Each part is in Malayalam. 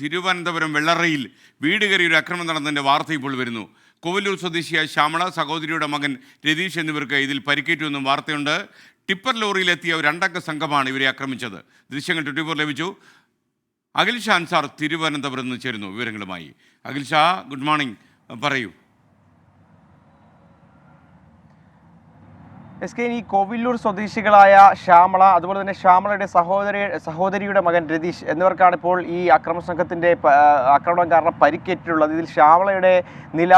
തിരുവനന്തപുരം വെള്ളറയിൽ വീട് കയറി ഒരു അക്രമം നടന്നതിന്റെ വാർത്ത ഇപ്പോൾ വരുന്നു. കോവല്ലൂർ സ്വദേശിയായ ശ്യാമള സഹോദരിയുടെ മകൻ രതീഷ് എന്നിവർക്ക് ഇതിൽ പരിക്കേറ്റുവെന്നും വാർത്തയുണ്ട്. ടിപ്പർ ലോറിയിലെത്തിയ ഒരു രണ്ടംഗ സംഘമാണ് ഇവരെ ആക്രമിച്ചത്. ദൃശ്യങ്ങൾ ട്വന്റി ഫോർ ലഭിച്ചു. അഖിൽ ഷാൻസാർ തിരുവനന്തപുരത്ത് തിരുവനന്തപുരം നിന്ന് ചേരുന്നു വിവരങ്ങളുമായി. Akhil Sha good morning. പറയൂ. എസ് കെ ഈ കോവില്ലൂർ സ്വദേശികളായ ശ്യാമള അതുപോലെ തന്നെ ശ്യാമളയുടെ സഹോദരി സഹോദരിയുടെ മകൻ രതീഷ് എന്നിവർക്കാണ് ഇപ്പോൾ ഈ അക്രമ സംഘത്തിന്റെ ആക്രമണം കാരണം പരിക്കേറ്റിട്ടുള്ളത്. ഇതിൽ ശ്യാമളയുടെ നില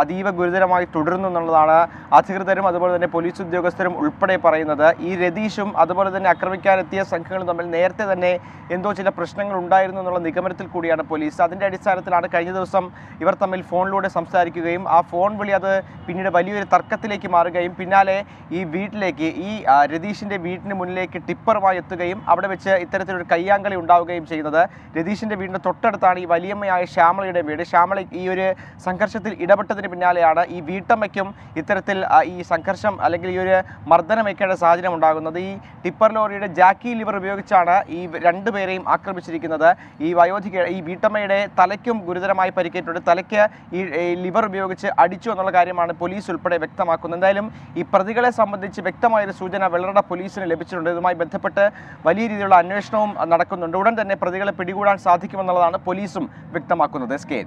അതീവ ഗുരുതരമായി തുടരുന്നു എന്നുള്ളതാണ് അധികൃതരും അതുപോലെ തന്നെ പോലീസ് ഉദ്യോഗസ്ഥരും ഉൾപ്പെടെ പറയുന്നത്. ഈ രതീഷും അതുപോലെ തന്നെ ആക്രമിക്കാനെത്തിയ സംഘങ്ങളും തമ്മിൽ നേരത്തെ തന്നെ എന്തോ ചില പ്രശ്നങ്ങൾ ഉണ്ടായിരുന്നു എന്നുള്ള നിഗമനത്തിൽ കൂടിയാണ് പോലീസ്. അതിന്റെ അടിസ്ഥാനത്തിലാണ് കഴിഞ്ഞ ദിവസം ഇവർ തമ്മിൽ ഫോണിലൂടെ സംസാരിക്കുകയും ആ ഫോൺ വിളി അത് പിന്നീട് വലിയൊരു തർക്കത്തിലേക്ക് മാറുകയും പിന്നാലെ ഈ വീട്ടിലേക്ക് ഈ രതീഷിന്റെ വീടിന് മുന്നിലേക്ക് ടിപ്പറുമായി എത്തുകയും അവിടെ വെച്ച് ഇത്തരത്തിലൊരു കയ്യാങ്കളി ഉണ്ടാവുകയും ചെയ്യുന്നത്. രതീഷിന്റെ വീടിന് തൊട്ടടുത്താണ് ഈ വലിയമ്മയായ ശ്യാമളയുടെ വീട്. ശ്യാമള ഈ ഒരു സംഘർഷത്തിൽ ഇടപെട്ടതിന് പിന്നാലെയാണ് ഈ വീട്ടമ്മയ്ക്കും ഇത്തരത്തിൽ ഈ സംഘർഷം അല്ലെങ്കിൽ ഈ ഒരു മർദ്ദനം വയ്ക്കേണ്ട സാഹചര്യം ഉണ്ടാകുന്നത്. ഈ ടിപ്പർ ലോറിയുടെ ജാക്കി ലിവർ ഉപയോഗിച്ചാണ് ഈ രണ്ടുപേരെയും ആക്രമിച്ചിരിക്കുന്നത്. ഈ വയോധിക ഈ വീട്ടമ്മയുടെ തലയ്ക്കും ഗുരുതരമായി പരിക്കേറ്റിട്ടുണ്ട്. തലയ്ക്ക് ഈ ലിവർ ഉപയോഗിച്ച് അടിച്ചു എന്നുള്ള കാര്യമാണ് പോലീസ് ഉൾപ്പെടെ വ്യക്തമാക്കുന്നത്. എന്തായാലും ഈ പ്രതികളെ സംബന്ധിച്ച് വ്യക്തമായൊരു സൂചന വെള്ളറട പോലീസിന് ലഭിച്ചിട്ടുണ്ട്. ഇതുമായി ബന്ധപ്പെട്ട് വലിയ രീതിയിലുള്ള അന്വേഷണവും നടക്കുന്നുണ്ട്. ഉടൻ തന്നെ പ്രതികളെ പിടികൂടാൻ സാധിക്കുമെന്നുള്ളതാണ് പോലീസും വ്യക്തമാക്കുന്നത്. S K